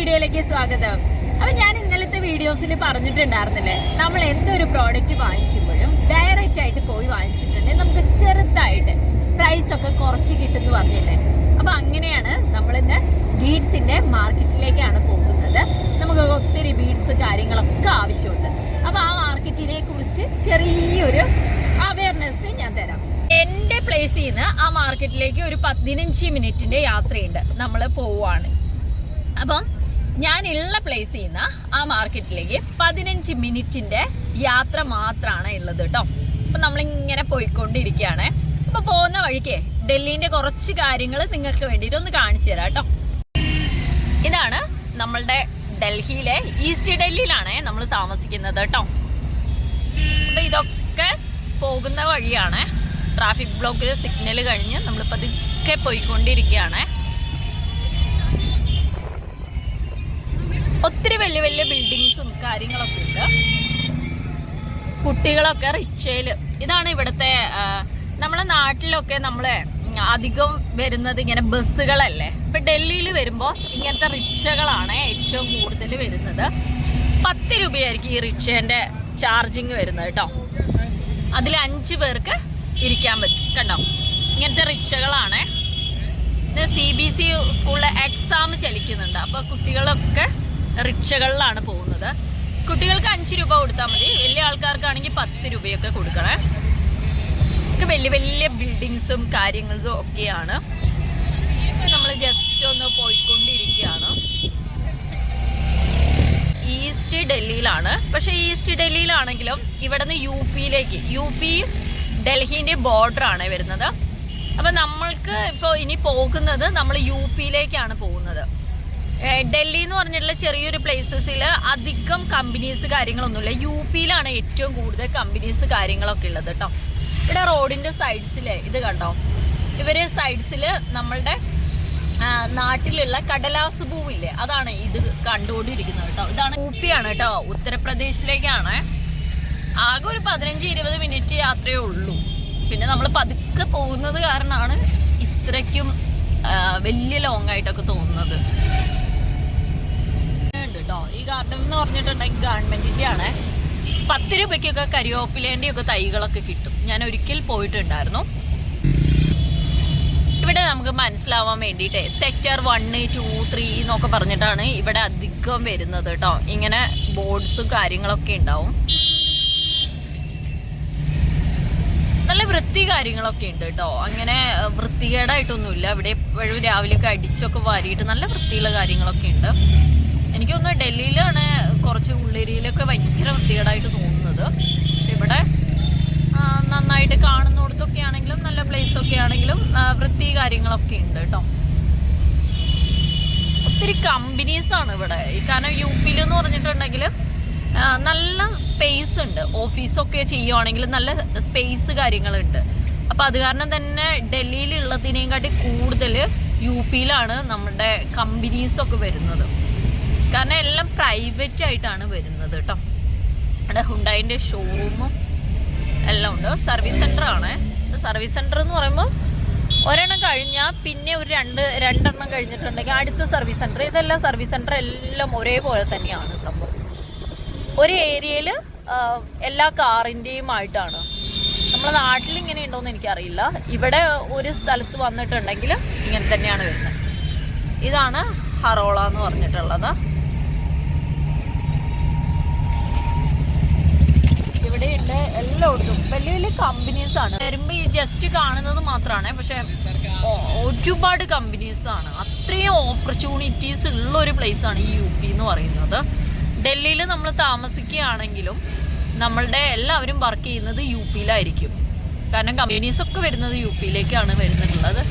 വീഡിയോയിലേക്ക് സ്വാഗതം. അപ്പൊ ഞാൻ ഇന്നലത്തെ വീഡിയോസിൽ പറഞ്ഞിട്ടുണ്ടായിരുന്നില്ലേ? നമ്മൾ എന്തൊരു പ്രോഡക്റ്റ് വാങ്ങിക്കുമ്പോഴും ഡയറക്റ്റ് ആയിട്ട് പോയി വാങ്ങിച്ചിട്ടുണ്ടെങ്കിൽ നമുക്ക് ചെറുതായിട്ട് പ്രൈസ് ഒക്കെ കുറച്ച് കിട്ടുമെന്ന് പറഞ്ഞില്ലേ? അപ്പൊ അങ്ങനെയാണ് നമ്മൾ ഇന്ന് ബീഡ്സിന്റെ മാർക്കറ്റിലേക്കാണ് പോകുന്നത്. നമുക്ക് ഒത്തിരി ബീഡ്സ് കാര്യങ്ങളൊക്കെ ആവശ്യമുണ്ട്. അപ്പൊ ആ മാർക്കറ്റിനെ കുറിച്ച് ചെറിയൊരു അവയർനെസ് ഞാൻ തരാം. എന്റെ പ്ലേസിൽ നിന്ന് ആ മാർക്കറ്റിലേക്ക് ഒരു പതിനഞ്ച് മിനിറ്റിന്റെ യാത്രയുണ്ട്. നമ്മൾ പോവാണ്. അപ്പം ഞാൻ ഉള്ള പ്ലേസിൽ നിന്ന് ആ മാർക്കറ്റിലേക്ക് പതിനഞ്ച് മിനിറ്റിന്റെ യാത്ര മാത്രമാണ് ഉള്ളത് കേട്ടോ അപ്പൊ നമ്മളിങ്ങനെ പോയിക്കൊണ്ടിരിക്കുകയാണ് അപ്പൊ പോകുന്ന വഴിക്ക് ഡൽഹിന്റെ കുറച്ച് കാര്യങ്ങൾ നിങ്ങൾക്ക് വേണ്ടിയിട്ട് ഒന്ന് കാണിച്ചു തരാം കേട്ടോ ഇതാണ് നമ്മളുടെ ഡൽഹിയിലെ ഈസ്റ്റ് ഡൽഹിയിലാണ് നമ്മൾ താമസിക്കുന്നത് കേട്ടോ അപ്പൊ ഇതൊക്കെ പോകുന്ന വഴിയാണ്. ട്രാഫിക് ബ്ലോക്കിൽ സിഗ്നൽ കഴിഞ്ഞ് നമ്മൾ പതുക്കെ പോയിക്കൊണ്ടിരിക്കുകയാണ് ഒത്തിരി വലിയ വലിയ ബിൽഡിങ്സും കാര്യങ്ങളൊക്കെ ഉണ്ട്. കുട്ടികളൊക്കെ റിക്ഷയിൽ ഇതാണ് ഇവിടുത്തെ നമ്മളെ നാട്ടിലൊക്കെ നമ്മളെ അധികം വരുന്നത് ഇങ്ങനെ ബസ്സുകളല്ലേ. ഇപ്പൊ ഡൽഹിയിൽ വരുമ്പോ ഇങ്ങനത്തെ റിക്ഷകളാണ് ഏറ്റവും കൂടുതൽ വരുന്നത്. പത്ത് രൂപയായിരിക്കും ഈ റിക്ഷേന്റെ ചാർജിങ് വരുന്നത് കേട്ടോ. അതിൽ അഞ്ച് പേർക്ക് ഇരിക്കാൻ പറ്റും കണ്ടോ? ഇങ്ങനത്തെ റിക്ഷകളാണ് സി ബി സി സ്കൂളിലെ എക്സാം ചലിക്കുന്നുണ്ട്. അപ്പോൾ കുട്ടികളൊക്കെ റിക്ഷകളിലാണ് പോകുന്നത്. കുട്ടികൾക്ക് അഞ്ച് രൂപ കൊടുത്താൽ മതി. വലിയ ആൾക്കാർക്കാണെങ്കിൽ പത്ത് രൂപയൊക്കെ കൊടുക്കണേ. ഒക്കെ വലിയ വലിയ ബിൽഡിങ്സും കാര്യങ്ങളും ഒക്കെയാണ്. നമ്മൾ ജസ്റ്റ് ഒന്ന് പോയിക്കൊണ്ടിരിക്കുകയാണ്. ഈസ്റ്റ് ഡൽഹിയിലാണ്. പക്ഷേ ഈസ്റ്റ് ഡൽഹിയിലാണെങ്കിലും ഇവിടെ നിന്ന് യു പിയിലേക്ക് യു പിയും ഡൽഹിന്റെ ബോർഡറാണ് വരുന്നത്. അപ്പം നമ്മൾക്ക് ഇപ്പോൾ ഇനി പോകുന്നത് നമ്മൾ യു പിയിലേക്കാണ് പോകുന്നത്. ഡൽഹി എന്ന് പറഞ്ഞിട്ടുള്ള ചെറിയൊരു പ്ലേസസിൽ അധികം കമ്പനീസ് കാര്യങ്ങളൊന്നുമില്ല. യു പിയിലാണ് ഏറ്റവും കൂടുതൽ കമ്പനീസ് കാര്യങ്ങളൊക്കെ ഉള്ളത് കേട്ടോ. ഇവിടെ റോഡിന്റെ സൈഡ്സിൽ ഇത് കണ്ടോ? ഇവരെ സൈഡ്സിൽ നമ്മളുടെ നാട്ടിലുള്ള കടലാസ് പൂവില്ലേ അതാണ് ഇത് കണ്ടുകൊണ്ടിരിക്കുന്നത് കേട്ടോ. ഇതാണ് ഊപ്പിയാണ് കേട്ടോ. ഉത്തർപ്രദേശിലേക്കാണ്. ആകെ ഒരു പതിനഞ്ച് ഇരുപത് മിനിറ്റ് യാത്രയേ ഉള്ളൂ. പിന്നെ നമ്മൾ പതുക്കെ പോകുന്നത് കാരണമാണ് ഇത്രയ്ക്കും വലിയ ലോങ് ആയിട്ടൊക്കെ തോന്നുന്നത്. ഗാർഡൻ എന്ന് പറഞ്ഞിട്ടുണ്ടെങ്കിൽ ഗവൺമെന്റിന്റെ ആണ് പത്ത് രൂപയ്ക്കൊക്കെ കരിവേപ്പിലേന്റെ ഒക്കെ തൈകളൊക്കെ കിട്ടും. ഞാൻ ഒരിക്കൽ പോയിട്ടുണ്ടായിരുന്നു. ഇവിടെ നമുക്ക് മനസ്സിലാവാൻ വേണ്ടിയിട്ട് സെക്ടർ വണ്ണ് ടു ത്രീ എന്നൊക്കെ പറഞ്ഞിട്ടാണ് ഇവിടെ അധികം വരുന്നത് കേട്ടോ. ഇങ്ങനെ ബോർഡ്സും കാര്യങ്ങളൊക്കെ ഉണ്ടാവും. നല്ല വൃത്തി കാര്യങ്ങളൊക്കെ ഉണ്ട് കേട്ടോ. അങ്ങനെ വൃത്തികേടായിട്ടൊന്നുമില്ല. ഇവിടെ എപ്പോഴും രാവിലെയൊക്കെ അടിച്ചൊക്കെ വാരിയിട്ട് നല്ല വൃത്തിയുള്ള കാര്യങ്ങളൊക്കെ ഉണ്ട്. എനിക്ക് തോന്നുന്നു ഡൽഹിയിലാണ് കുറച്ച് ഉള്ളേരിയയിലൊക്കെ ഭയങ്കര വൃത്തികേടായിട്ട് തോന്നുന്നത്. പക്ഷെ ഇവിടെ നന്നായിട്ട് കാണുന്നിടത്തൊക്കെ ആണെങ്കിലും നല്ല പ്ലേസ് ഒക്കെ ആണെങ്കിലും വൃത്തി കാര്യങ്ങളൊക്കെ ഉണ്ട് കേട്ടോ. ഒത്തിരി കമ്പനീസ് ആണ് ഇവിടെ. ഈ കാരണം യു പിയിലെന്ന് പറഞ്ഞിട്ടുണ്ടെങ്കിൽ നല്ല സ്പേസ് ഉണ്ട്. ഓഫീസൊക്കെ ചെയ്യുവാണെങ്കിൽ നല്ല സ്പേസ് കാര്യങ്ങളുണ്ട്. അപ്പം അത് കാരണം തന്നെ ഡൽഹിയിലുള്ളതിനേയും കാട്ടി കൂടുതൽ യു പിയിലാണ് നമ്മുടെ കമ്പനീസൊക്കെ വരുന്നത്. കാരണം എല്ലാം പ്രൈവറ്റ് ആയിട്ടാണ് വരുന്നത് കേട്ടോ. അവിടെ ഹുണ്ടായിന്റെ ഷോറൂമും എല്ലാം ഉണ്ട്. സർവീസ് സെന്റർ ആണ്. സർവീസ് സെന്റർ എന്ന് പറയുമ്പോൾ ഒരെണ്ണം കഴിഞ്ഞാൽ പിന്നെ ഒരു രണ്ട് രണ്ടെണ്ണം കഴിഞ്ഞിട്ടുണ്ടെങ്കിൽ അടുത്ത സർവീസ് സെന്റർ ഇതെല്ലാം സർവീസ് സെന്റർ എല്ലാം ഒരേപോലെ തന്നെയാണ് സംഭവം. ഒരു ഏരിയയിൽ എല്ലാ കാറിന്റെയും ആയിട്ടാണ്. നമ്മുടെ നാട്ടിൽ ഇങ്ങനെ ഉണ്ടോയെന്ന് എനിക്കറിയില്ല. ഇവിടെ ഒരു സ്ഥലത്ത് വന്നിട്ടുണ്ടെങ്കിൽ ഇങ്ങനെ തന്നെയാണ് വരുന്നത്. ഇതാണ് ഹറോള എന്ന് പറഞ്ഞിട്ടുള്ളത്. ഇവിടെയുണ്ട് എല്ലായിടത്തും. വലിയ വലിയ കമ്പനീസ് ആണ്. വരുമ്പോ ഈ ജസ്റ്റ് കാണുന്നത് മാത്രമാണ് പക്ഷെ ഒരുപാട് കമ്പനീസ് ആണ്. അത്രയും ഓപ്പർച്യൂണിറ്റീസ് ഉള്ള ഒരു പ്ലേസ് ആണ് ഈ യു പി എന്ന് പറയുന്നത്. ഡൽഹിയിൽ നമ്മൾ താമസിക്കുകയാണെങ്കിലും നമ്മളുടെ എല്ലാവരും വർക്ക് ചെയ്യുന്നത് യു പിയിലായിരിക്കും കാരണം കമ്പനീസ് ഒക്കെ വരുന്നത് യു പിയിലേക്കാണ് വരുന്നിട്ടുള്ളത്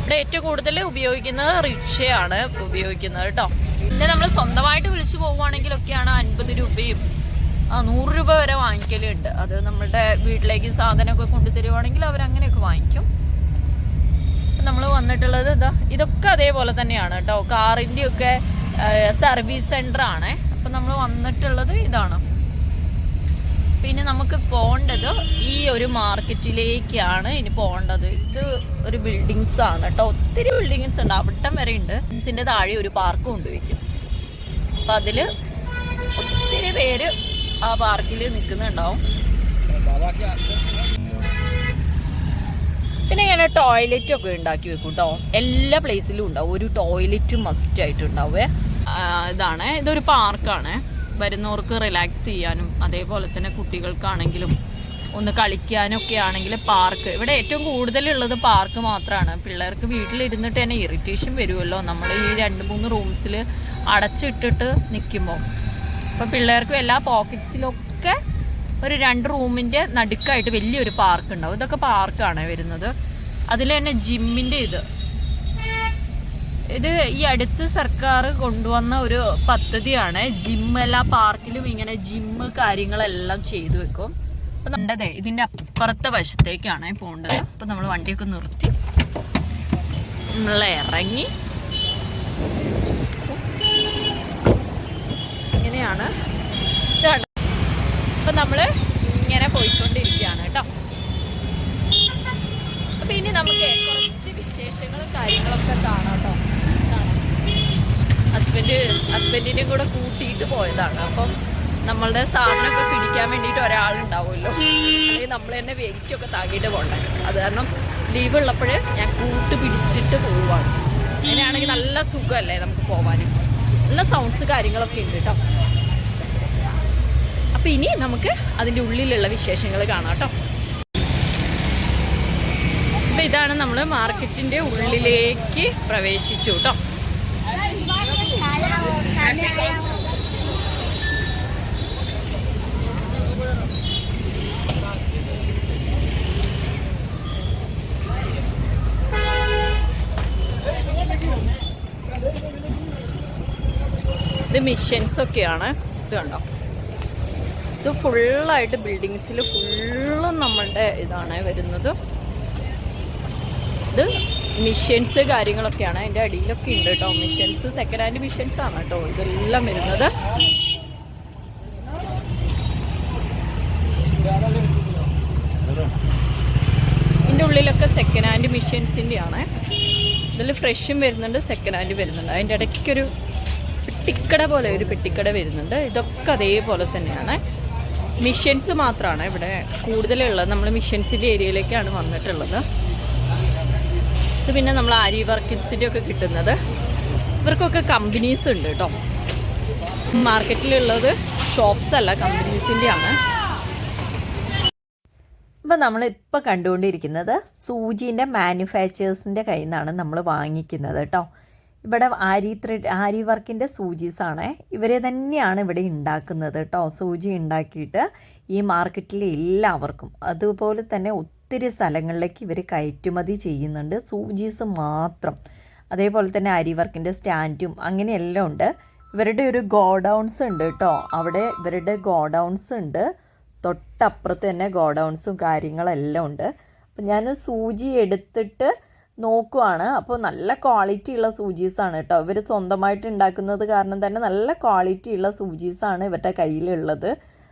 ഇവിടെ ഏറ്റവും കൂടുതൽ ഉപയോഗിക്കുന്നത് റിക്ഷയാണ് ഉപയോഗിക്കുന്നത് കേട്ടോ പിന്നെ നമ്മൾ സ്വന്തമായിട്ട് വിളിച്ചു പോവുകയാണെങ്കിലൊക്കെയാണ് അൻപത് രൂപയും ആ നൂറ് രൂപ വരെ വാങ്ങിക്കലുണ്ട്. അത് നമ്മളുടെ വീട്ടിലേക്ക് സാധനമൊക്കെ കൊണ്ടു തരുവാണെങ്കിൽ അവർ അങ്ങനെയൊക്കെ വാങ്ങിക്കും. നമ്മൾ വന്നിട്ടുള്ളത് ഇതാ ഇതൊക്കെ അതേപോലെ തന്നെയാണ് കേട്ടോ. കാറിന്റെ ഒക്കെ സർവീസ് സെന്റർ ആണ്. അപ്പം നമ്മൾ വന്നിട്ടുള്ളത് ഇതാണ്. പിന്നെ നമുക്ക് പോകേണ്ടത് ഈ ഒരു മാർക്കറ്റിലേക്കാണ് ഇനി പോകേണ്ടത്. ഇത് ഒരു ബിൽഡിങ്സ് ആണ് കേട്ടോ. ഒത്തിരി ബിൽഡിങ്സ് ഉണ്ട്. അവിട്ടം വരെ ഉണ്ട്. ബിൽഡിങ്സിന്റെ താഴെ ഒരു പാർക്ക് കൊണ്ടുവയ്ക്കും. അപ്പം അതിൽ ഒത്തിരി പേര് ആ പാർക്കിൽ നിൽക്കുന്നുണ്ടാവും പിന്നെ ഇങ്ങനെ ടോയ്ലറ്റ് ഒക്കെ ഉണ്ടാക്കി വെക്കും കേട്ടോ എല്ലാ പ്ലേസിലും ഉണ്ടാവും. ഒരു ടോയ്ലറ്റ് മസ്റ്റ് ആയിട്ട് ഉണ്ടാവേ ഇതാണ്. ഇതൊരു പാർക്കാണ്. വരുന്നവർക്ക് റിലാക്സ് ചെയ്യാനും അതേപോലെ തന്നെ കുട്ടികൾക്കാണെങ്കിലും ഒന്ന് കളിക്കാനൊക്കെ ആണെങ്കിൽ പാർക്ക് ഇവിടെ ഏറ്റവും കൂടുതലുള്ളത് പാർക്ക് മാത്രമാണ് പിള്ളേർക്ക് വീട്ടിലിരുന്നിട്ട് തന്നെ ഇറിറ്റേഷൻ വരുമല്ലോ നമ്മൾ ഈ രണ്ട് മൂന്ന് റൂംസിൽ അടച്ചിട്ടിട്ട് നിൽക്കുമ്പോൾ അപ്പോൾ പിള്ളേർക്കും എല്ലാ പോക്കറ്റ്സിലൊക്കെ ഒരു രണ്ട് റൂമിന്റെ നടുക്കായിട്ട് വലിയൊരു പാർക്ക് ഉണ്ടാവും. ഇതൊക്കെ പാർക്കാണ് വരുന്നത്. അതിൽ തന്നെ ജിമ്മിന്റെ ഇത്. ഇത് ഈ അടുത്ത് സർക്കാർ കൊണ്ടുവന്ന ഒരു പദ്ധതിയാണ്. ജിം എല്ലാ പാർക്കിലും ഇങ്ങനെ ജിമ്മ് കാര്യങ്ങളെല്ലാം ചെയ്തു വെക്കും. അപ്പൊ നമ്മടെ ഇതിന്റെ അപ്പുറത്തെ വശത്തേക്കാണ് പോകേണ്ടത് അപ്പൊ നമ്മൾ വണ്ടിയൊക്കെ നിർത്തി. നമ്മൾ ഇറങ്ങി. ഇങ്ങനെയാണ് ഇതാണ്. അപ്പൊ നമ്മൾ ഇങ്ങനെ പോയിക്കൊണ്ടിരിക്കുകയാണ് കേട്ടോ. അപ്പൊ ഇനി നമുക്ക് കുറച്ച് വിശേഷങ്ങളും കാര്യങ്ങളൊക്കെ കാണാം കേട്ടോ. ഹസ്ബൻഡ് ഹസ്ബൻഡിനെയും കൂടെ കൂട്ടിയിട്ട് പോയതാണ്. അപ്പം നമ്മളുടെ സാധനമൊക്കെ പിടിക്കാൻ വേണ്ടിയിട്ട് ഒരാളുണ്ടാവുമല്ലോ. അല്ലെങ്കിൽ നമ്മൾ തന്നെ വെയിറ്റ് ഒക്കെ താങ്ങിയിട്ട് പോകണ്ടേ. അത് കാരണം ലീവ് ഉള്ളപ്പോഴേ ഞാൻ കൂട്ട് പിടിച്ചിട്ട് പോവാണ് അങ്ങനെയാണെങ്കിൽ നല്ല സുഖമല്ലേ നമുക്ക് പോവാനും നല്ല സൗണ്ട്സ് കാര്യങ്ങളൊക്കെ ഉണ്ട് കേട്ടോ അപ്പോൾ ഇനി നമുക്ക് അതിന്റെ ഉള്ളിലുള്ള വിശേഷങ്ങൾ കാണാം കേട്ടോ അപ്പം ഇതാണ് നമ്മൾ മാർക്കറ്റിന്റെ ഉള്ളിലേക്ക് പ്രവേശിച്ചു കേട്ടോ ഇത് മിഷൻസ് ഒക്കെയാണ്. ഇത് കണ്ടോ? ഇത് ഫുള്ളായിട്ട് ബിൽഡിങ്സിൽ ഫുള്ളും നമ്മളുടെ ഇതാണ് വരുന്നത്. ഇത് മിഷൻസ് കാര്യങ്ങളൊക്കെയാണ്. അതിന്റെ അടിയിലൊക്കെ ഉണ്ട് കേട്ടോ മിഷൻസ് സെക്കൻഡ് ഹാൻഡ് മിഷൻസ് ആണ് കേട്ടോ ഇതെല്ലാം വരുന്നത്. ഇതിന്റെ ഉള്ളിലൊക്കെ സെക്കൻഡ് ഹാൻഡ് മിഷൻസിന്റെ ആണ് ഇതിൽ ഫ്രഷും വരുന്നുണ്ട് സെക്കൻഡ് ഹാൻഡ് വരുന്നുണ്ട്. അതിന്റെ ഇടയ്ക്കൊരു പെട്ടിക്കട പോലെ ഒരു പെട്ടിക്കട വരുന്നുണ്ട്. ഇതൊക്കെ അതേപോലെ തന്നെയാണ്. മിഷൻസ് മാത്രമാണ് ഇവിടെ കൂടുതലുള്ളത്. നമ്മൾ മിഷൻസിന്റെ ഏരിയയിലേക്കാണ് വന്നിട്ടുള്ളത്. ഇത് പിന്നെ നമ്മൾ ആരി വർക്കിൻസിന്റെ ഒക്കെ കിട്ടുന്നത്. ഇവർക്കൊക്കെ കമ്പനീസ് ഉണ്ട് കേട്ടോ മാർക്കറ്റിലുള്ളത് ഷോപ്സ് അല്ല കമ്പനീസിന്റെ ആണ് അപ്പോൾ നമ്മൾ ഇപ്പോൾ കണ്ടുകൊണ്ടിരിക്കുന്നത് സൂചീന്റെ മാനുഫാക്ചേഴ്സിന്റെ കയ്യിൽ നിന്നാണ് നമ്മൾ വാങ്ങിക്കുന്നത് കേട്ടോ ഇവിടെ ആരി ത്രെഡ് ആരി വർക്കിന്റെ സൂചീസാണ്. ഇവരെ തന്നെയാണ് ഇവിടെ ഉണ്ടാക്കുന്നത് കേട്ടോ സൂചി ഉണ്ടാക്കിയിട്ട് ഈ മാർക്കറ്റിലെ എല്ലാവർക്കും. അതുപോലെ തന്നെ ഒത്തിരി സ്ഥലങ്ങളിലേക്ക് ഇവർ കയറ്റുമതി ചെയ്യുന്നുണ്ട്. സൂചീസ് മാത്രം. അതേപോലെ തന്നെ അരി വർക്കിന്റെ സ്റ്റാൻഡും അങ്ങനെയെല്ലാം ഉണ്ട്. ഇവരുടെ ഒരു ഗോഡൗൺസ് ഉണ്ട് കേട്ടോ അവിടെ ഇവരുടെ ഗോഡൗൺസ് ഉണ്ട്. തൊട്ടപ്പുറത്ത് തന്നെ ഗോഡൗൺസും കാര്യങ്ങളെല്ലാം ഉണ്ട്. അപ്പം ഞാൻ സൂചി എടുത്തിട്ട് നോക്കുവാണ്. അപ്പോൾ നല്ല ക്വാളിറ്റി ഉള്ള സൂചീസാണ് കേട്ടോ. ഇവർ സ്വന്തമായിട്ട് ഉണ്ടാക്കുന്നത് കാരണം തന്നെ നല്ല ക്വാളിറ്റി ഉള്ള സൂചീസാണ് ഇവരുടെ കയ്യിലുള്ളത്.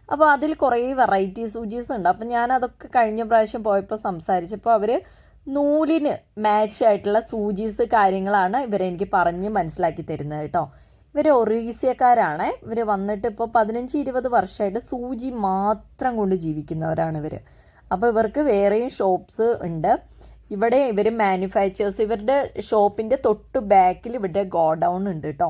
അപ്പോൾ അതിൽ കുറേ വെറൈറ്റി സൂചീസ് ഉണ്ട്. അപ്പോൾ ഞാൻ അതൊക്കെ കഴിഞ്ഞ പ്രാവശ്യം പോയപ്പോൾ സംസാരിച്ചപ്പോൾ അവർ നൂലിന് മാച്ച് ആയിട്ടുള്ള സൂചീസ് കാര്യങ്ങളാണ് ഇവരെനിക്ക് പറഞ്ഞ് മനസ്സിലാക്കി തരുന്നത് കേട്ടോ. ഇവർ ഒറീസ്യക്കാരാണ് ഇവർ വന്നിട്ട് ഇപ്പോൾ പതിനഞ്ച് ഇരുപത് വർഷമായിട്ട് സൂചി മാത്രം കൊണ്ട് ജീവിക്കുന്നവരാണ് ഇവർ അപ്പോൾ ഇവർക്ക് വേറെയും ഷോപ്സ് ഉണ്ട്. ഇവിടെ ഇവർ മാനുഫാക്ചേഴ്സ് ഇവരുടെ ഷോപ്പിന്റെ തൊട്ട് ബാക്കിൽ ഇവരുടെ ഗോഡൗൺ ഉണ്ട് കേട്ടോ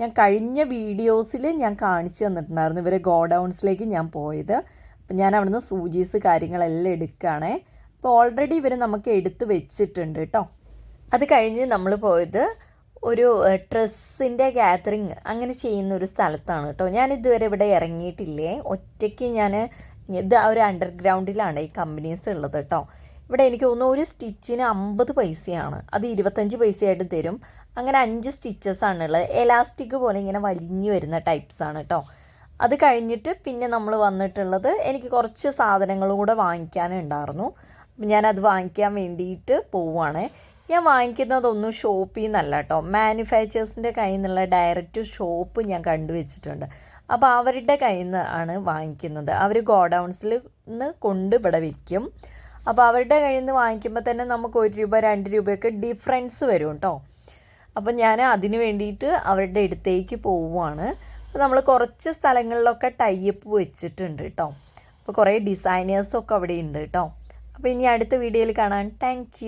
ഞാൻ കഴിഞ്ഞ വീഡിയോസിൽ ഞാൻ കാണിച്ചു തന്നിട്ടുണ്ടായിരുന്നു ഇവരെ ഗോഡൗൺസിലേക്ക് ഞാൻ പോയത്. അപ്പം ഞാൻ അവിടുന്ന് സൂചീസ് കാര്യങ്ങളെല്ലാം എടുക്കുകയാണേ. അപ്പോൾ ഓൾറെഡി ഇവർ നമുക്ക് എടുത്ത് വെച്ചിട്ടുണ്ട് കേട്ടോ അത് കഴിഞ്ഞ് നമ്മൾ പോയത് ഒരു ഡ്രസ്സിന്റെ ഗാദറിങ് അങ്ങനെ ചെയ്യുന്ന ഒരു സ്ഥലത്താണ് കേട്ടോ ഞാൻ ഇതുവരെ ഇവിടെ ഇറങ്ങിയിട്ടില്ലേ. ഒറ്റയ്ക്ക് ഞാൻ ഇത് ഒരു അണ്ടർഗ്രൗണ്ടിലാണ് ഈ കമ്പനീസ് ഉള്ളത് കേട്ടോ ഇവിടെ എനിക്ക് തോന്നുന്നു ഒരു സ്റ്റിച്ചിന് അമ്പത് പൈസയാണ്. അത് ഇരുപത്തഞ്ച് പൈസയായിട്ട് തരും. അങ്ങനെ അഞ്ച് സ്റ്റിച്ചസ് ആണുള്ളത്. എലാസ്റ്റിക് പോലെ ഇങ്ങനെ വലിഞ്ഞു വരുന്ന ടൈപ്സ് ആണ് കേട്ടോ അത് കഴിഞ്ഞിട്ട് പിന്നെ നമ്മൾ വന്നിട്ടുള്ളത് എനിക്ക് കുറച്ച് സാധനങ്ങളും കൂടെ വാങ്ങിക്കാനുണ്ടായിരുന്നു ഞാനത് വാങ്ങിക്കാൻ വേണ്ടിയിട്ട് പോവുകയാണ് ഞാൻ വാങ്ങിക്കുന്നതൊന്നും ഷോപ്പിൽ നിന്നല്ല കേട്ടോ മാനുഫാക്ചേഴ്സിന്റെ കയ്യിൽ നിന്നുള്ള ഡയറക്റ്റ് ഷോപ്പ് ഞാൻ കണ്ടുവച്ചിട്ടുണ്ട്. അപ്പോൾ അവരുടെ കയ്യിൽ നിന്ന് ആണ് വാങ്ങിക്കുന്നത്. അവർ ഗോഡൗൺസിൽ നിന്ന് കൊണ്ട് ഇവിടെ വിൽക്കും. അപ്പോൾ അവരുടെ കയ്യിൽ നിന്ന് വാങ്ങിക്കുമ്പോൾ തന്നെ നമുക്ക് ഒരു രൂപ രണ്ട് രൂപയൊക്കെ ഡിഫറൻസ് വരും കേട്ടോ അപ്പോൾ ഞാൻ അതിന് വേണ്ടിയിട്ട് അവരുടെ അടുത്തേക്ക് പോവുകയാണ് അപ്പോൾ നമ്മൾ കുറച്ച് സ്ഥലങ്ങളിലൊക്കെ ടൈപ്പ് വെച്ചിട്ടുണ്ട് കേട്ടോ അപ്പോൾ കുറേ ഡിസൈനേഴ്സൊക്കെ അവിടെ ഉണ്ട് കേട്ടോ അപ്പോൾ ഇനി അടുത്ത വീഡിയോയിൽ കാണാൻ താങ്ക്